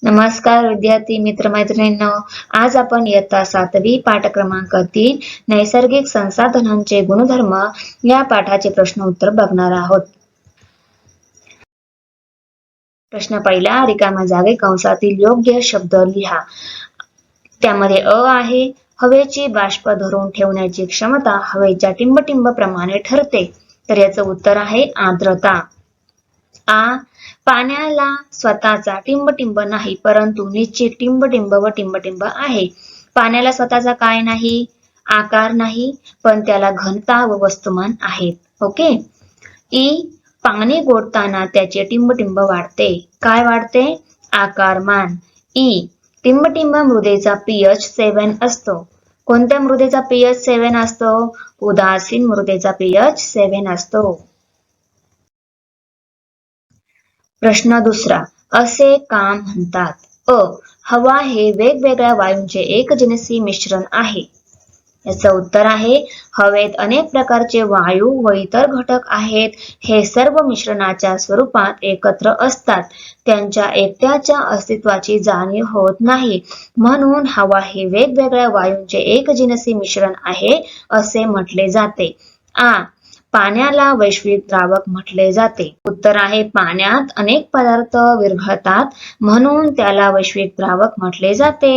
नमस्कार विद्यार्थी मित्र मैत्रिणींनो आज आपण इयत्ता सातवी पाठ क्रमांक तीन नैसर्गिक संसाधनांचे गुणधर्म या पाठाचे प्रश्न उत्तर बघणार आहोत. प्रश्न पहिला रिकाम्या जागे कंसातील योग्य शब्द लिहा. त्यामध्ये अ आहे हवेची बाष्प धरून ठेवण्याची क्षमता हवेच्या टिंबटिंब प्रमाणे ठरते. तर याचं उत्तर आहे आर्द्रता. आ पाण्याला स्वतःचा टिंबटिंब नाही परंतु निश्चित टिंबटिंब व टिंबटिंब आहे. पाण्याला स्वतःचा काय नाही? आकार नाही पण त्याला घनता व वस्तुमान आहेत. ओके? ई पाणी गोडताना त्याचे टिंबटिंब वाढते. काय वाढते? आकारमान ई टिंबटिंब मृदेचा पीएच सेवन असतो. कोणत्या मृदेचा पीएच सेवन असतो? उदासीन मृदेचा पीएच सेवन असतो. प्रश्न दुसरा असे का म्हणतात. अ हवा हे वेगवेगळ्या वायूंचे एकजिनसी मिश्रण आहे. याचं उत्तर आहे हवेत अनेक प्रकारचे वायू व इतर घटक आहेत. हे सर्व मिश्रणाच्या स्वरूपात एकत्र असतात. त्यांच्या एकट्याच्या अस्तित्वाची जाणीव होत नाही. म्हणून हवा हे वेगवेगळ्या वायूंचे एकजिनसी मिश्रण आहे असे म्हटले जाते. आ पाण्याला वैश्विक द्रावक म्हटले जाते. उत्तर आहे पाण्यात अनेक पदार्थ विरघळतात म्हणून त्याला वैश्विक द्रावक म्हटले जाते.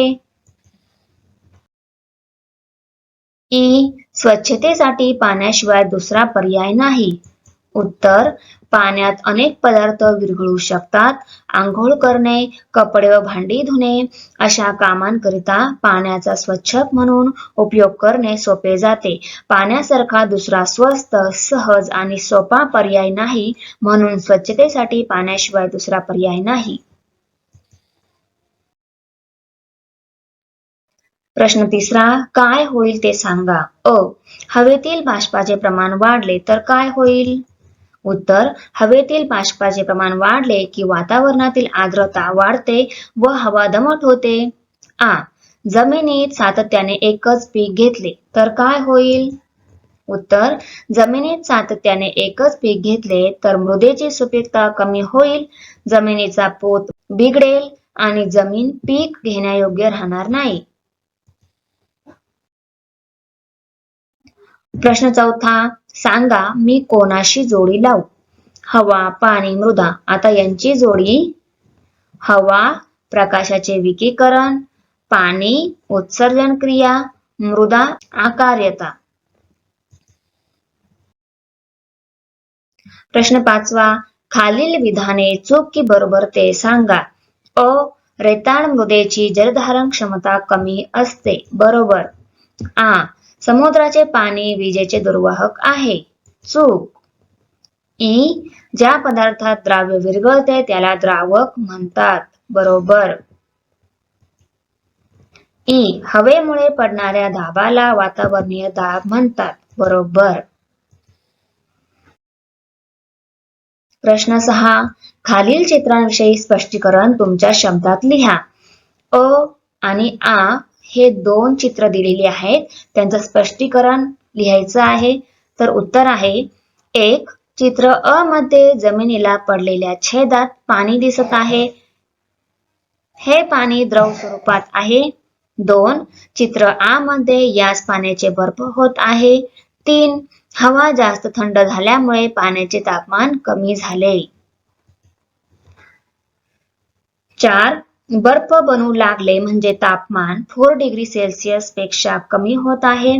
ई. स्वच्छतेसाठी पाण्याशिवाय दुसरा पर्याय नाही. उत्तर पाण्यात अनेक पदार्थ विरघळू शकतात. आंघोळ करणे कपडे व भांडी धुणे अशा कामांकरिता पाण्याचा स्वच्छ म्हणून उपयोग करणे सोपे जाते. पाण्यासारखा दुसरा स्वस्त सहज आणि सोपा पर्याय नाही म्हणून स्वच्छतेसाठी पाण्याशिवाय दुसरा पर्याय नाही. प्रश्न तिसरा काय होईल ते सांगा. अ. हवेतील बाष्पाचे प्रमाण वाढले तर काय होईल? उत्तर हवेतील बाष्पाचे प्रमाण वाढले की वातावरणातील आर्द्रता वाढते व हवा दमट होते. आ जमिनीत सातत्याने एकच पीक घेतले तर काय होईल? उत्तर जमिनीत सातत्याने एकच पीक घेतले तर मृदेची सुपीकता कमी होईल जमिनीचा पोत बिघडेल आणि जमीन पीक घेण्यायोग्य राहणार नाही. प्रश्न चौथा सांगा मी कोणाशी जोडी लावू? हवा पाणी मृदा. आता यांची जोडी. हवा प्रकाशाचे विकीकरण. पाणी उत्सर्जन क्रिया. मृदा आकार्यता प्रश्न पाचवा खालील विधाने चूक की बरोबर ते सांगा. अ रेताळ मृदेची जलधारण क्षमता कमी असते. बरोबर. आ समुद्राचे पाणी विजेचे दुर्वाहक आहे. चूक. ई. ज्या पदार्थात द्राव्य विरघळते त्याला द्रावक म्हणतात. बरोबर. ई. हवेमुळे पडणाऱ्या दाबाला वातावरणीय दाब म्हणतात. बरोबर. प्रश्न सहा. खालील चित्रांविषयी स्पष्टीकरण तुमच्या शब्दात लिहा. अ आणि आ हे दोन चित्र दिलेली आहेत. त्यांचं स्पष्टीकरण लिहायचं आहे. तर उत्तर आहे एक चित्र अ मध्ये जमिनीला पडलेल्या छेदात पाणी दिसत आहे. हे पाणी द्रव स्वरूपात आहे. दोन चित्र आ मध्ये याच पाण्याचे बर्फ होत आहे. तीन हवा जास्त थंड झाल्यामुळे पाण्याचे तापमान कमी झाले. चार बर्फ बनू लागले म्हणजे तापमान फोर डिग्री सेल्सिअसपेक्षा कमी होत आहे.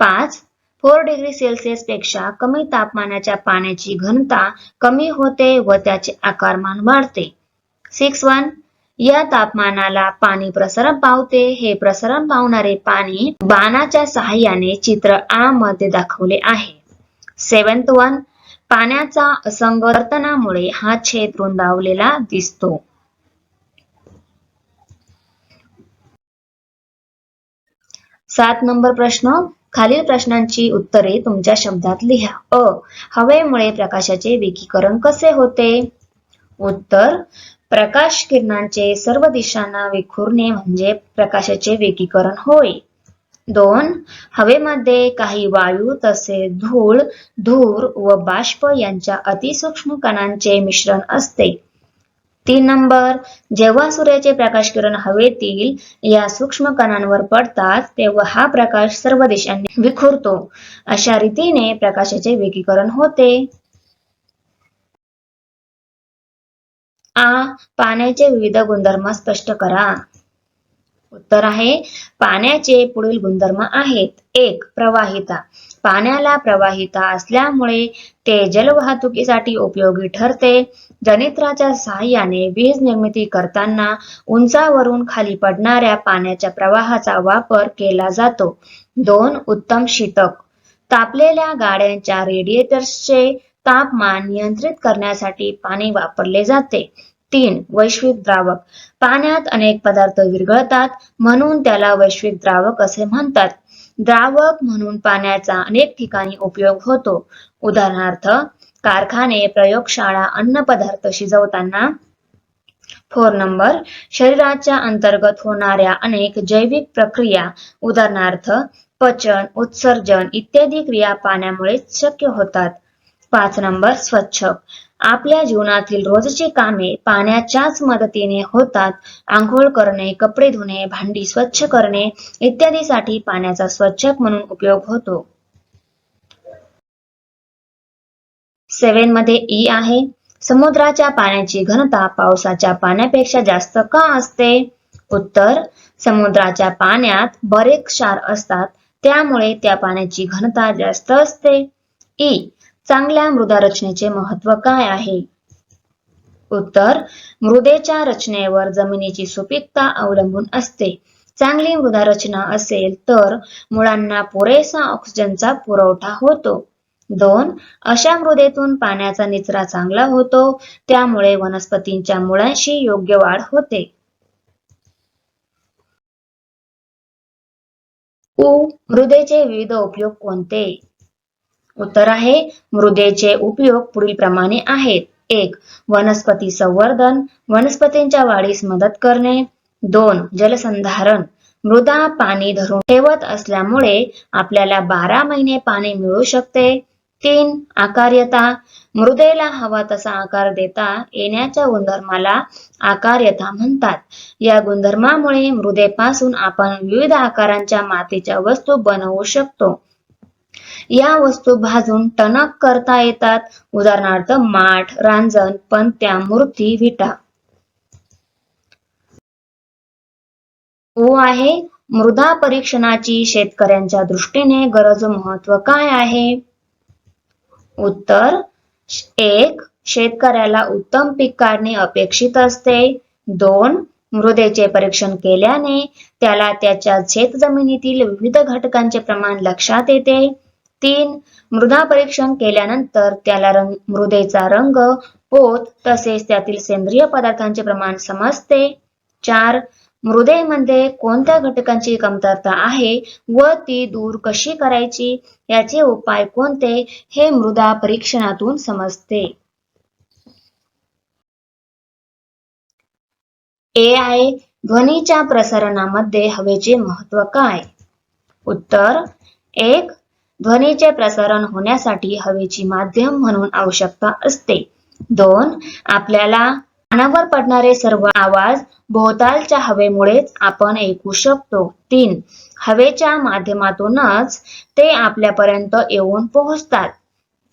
पाच फोर डिग्री सेल्सिअसपेक्षा कमी तापमानाच्या पाण्याची घनता कमी होते व त्याचे आकारमान वाढते. सिक्स वन या तापमानाला पाणी प्रसरण पावते. हे प्रसरण पावणारे पाणी बाणाच्या सहाय्याने चित्र आ मध्ये दाखवले आहे. सेवन्थ वन पाण्याचा असंग वर्तनामुळे हा छेद रुंदावलेला दिसतो. सात नंबर प्रश्न. खालील प्रश्नांची उत्तरे तुमच्या शब्दात लिहा. अ. हवेमुळे प्रकाशाचे विकीकरण कसे होते? उत्तर. प्रकाश किरणांचे सर्व दिशांना विखुरणे म्हणजे प्रकाशाचे विकीकरण होय. दोन. हवेमध्ये काही वायू तसे धूळ धूर व बाष्प यांच्या अतिसूक्ष्म कणांचे मिश्रण असते. तीन नंबर. जेव्हा सूर्याचे प्रकाश किरण हवेतील या सूक्ष्म कणांवर पडतात तेव्हा हा प्रकाश सर्व दिशांनी विखुरतो. अशा रीतीने प्रकाशाचे वेगीकरण होते. आ पाण्याचे विविध गुणधर्म स्पष्ट करा. उत्तर आहे पाण्याचे पुढील गुणधर्म आहेत. एक प्रवाहिता. पाण्याला प्रवाहिता असल्यामुळे ते जलवाहतुकीसाठी उपयोगी ठरते. जनित्राच्या सहाय्याने वीज निर्मिती करताना उंचावरून खाली पडणाऱ्या पाण्याच्या प्रवाहाचा वापर केला जातो. दोन उत्तम शीतक. तापलेल्या गाड्यांच्या रेडिएटर्सचे तापमान नियंत्रित करण्यासाठी पाणी वापरले जाते. तीन वैश्विक द्रावक. पाण्यात अनेक पदार्थ विरघळतात म्हणून त्याला वैश्विक द्रावक असे म्हणतात. द्रावक म्हणून पाण्याचा अनेक ठिकाणी उपयोग होतो. उदाहरणार्थ कारखाने प्रयोगशाळा अन्न पदार्थ शिजवताना. फोर नंबर शरीराच्या अंतर्गत होणाऱ्या अनेक जैविक प्रक्रिया उदाहरणार्थ पचन उत्सर्जन इत्यादी क्रिया पाण्यामुळे शक्य होतात. पाच नंबर स्वच्छ. आपल्या जीवनातील रोजची कामे पाण्याच्याच मदतीने होतात. आंघोळ करणे कपडे धुणे भांडी स्वच्छ करणे इत्यादीसाठी पाण्याचा स्वच्छक म्हणून उपयोग होतो. सेवनमध्ये ई आहे. समुद्राच्या पाण्याची घनता पावसाच्या पाण्यापेक्षा जास्त का असते? उत्तर समुद्राच्या पाण्यात बरेच क्षार असतात त्यामुळे त्या पाण्याची घनता जास्त असते. ई चांगल्या मृदा रचनेचे महत्त्व काय आहे? उत्तर मृदेच्या रचनेवर जमिनीची सुपीकता अवलंबून असते. चांगली मृदा रचना असेल तर मुळांना पुरेसा ऑक्सिजनचा पुरवठा होतो. दोन अशा मृदेतून पाण्याचा निचरा चांगला होतो त्यामुळे वनस्पतींच्या मुळांशी योग्य वाढ होते. उ मृदेचे विविध उपयोग कोणते? उत्तर आहे मृदेचे उपयोग पुढील प्रमाणे आहेत. एक वनस्पती संवर्धन वनस्पतींच्या वाढीस मदत करणे. दोन जलसंधारण. मृदा पाणी धरून ठेवत असल्यामुळे आपल्याला बारा महिने पाणी मिळू शकते. तीन आकार्यता मृदेला हवा तसा आकार देता. येण्याच्या गुणधर्माला आकार्यता म्हणतात. या गुणधर्मामुळे मृदेपासून आपण विविध आकारांच्या मातीच्या वस्तू बनवू शकतो. या वस्तू भाजून टणक करता येतात. उदाहरणार्थ माठ रांजण पंत्या मूर्ती विटा. ओ आहे. मृदा परीक्षणाची शेतकऱ्यांच्या दृष्टीने गरज महत्त्व काय आहे? उत्तर एक शेतकऱ्याला उत्तम पीक काढणे अपेक्षित असते. दोन मृदेचे परीक्षण केल्याने त्याला त्याच्या शेत जमिनीतील विविध घटकांचे प्रमाण लक्षात येते. तीन मृदा परीक्षण केल्यानंतर त्याला रंग मृदेचा रंग पोत तसेच त्यातील सेंद्रिय पदार्थांचे प्रमाण समजते. चार मृदेमध्ये कोणत्या घटकांची कमतरता आहे व ती दूर कशी करायची? याचे उपाय कोणते? हे मृदा परीक्षणातून समजते. ए आय ध्वनीच्या प्रसारणामध्ये हवेचे महत्त्व काय? उत्तर एक ध्वनीचे प्रसारण होण्यासाठी हवेची माध्यम म्हणून आवश्यकता असते. दोन आपल्याला कानावर पडणारे सर्व आवाज भोवतालच्या हवेमुळेच आपण ऐकू शकतो. तीन हवेच्या माध्यमातूनच ते आपल्यापर्यंत येऊन पोहोचतात.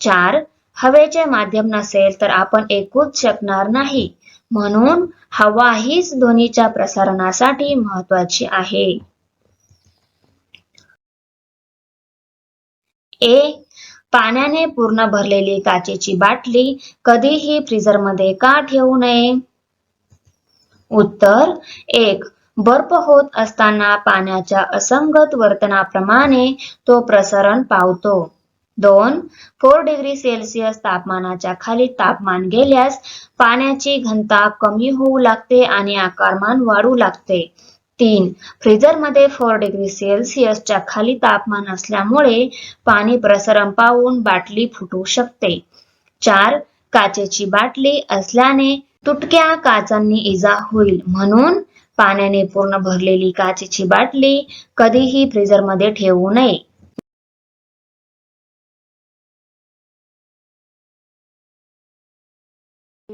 चार हवेचे माध्यम नसेल तर आपण ऐकूच शकणार नाही. म्हणून हवा हीच ध्वनीच्या प्रसारणासाठी महत्वाची आहे. ए पाण्याने पूर्ण भरलेली काचेची बाटली कधीही फ्रीजरमध्ये का ठेवू नये? उत्तर एक बर्फ होत असताना पाण्याच्या असंगत वर्तनाप्रमाणे तो प्रसरण पावतो. दोन फोर डिग्री सेल्सिअस तापमानाच्या खाली तापमान गेल्यास पाण्याची घनता कमी होऊ लागते आणि आकारमान वाढू लागते. तीन. फ्रीजरमध्ये फोर डिग्री सेल्सिअसच्या खाली तापमान असल्यामुळे पाणी प्रसरण पावून बाटली फुटू शकते. चार. काचेची बाटली असल्याने तुटक्या काचांनी इजा होईल. म्हणून पाण्याने पूर्ण भरलेली काचेची बाटली कधीही फ्रीजरमध्ये ठेवू नये.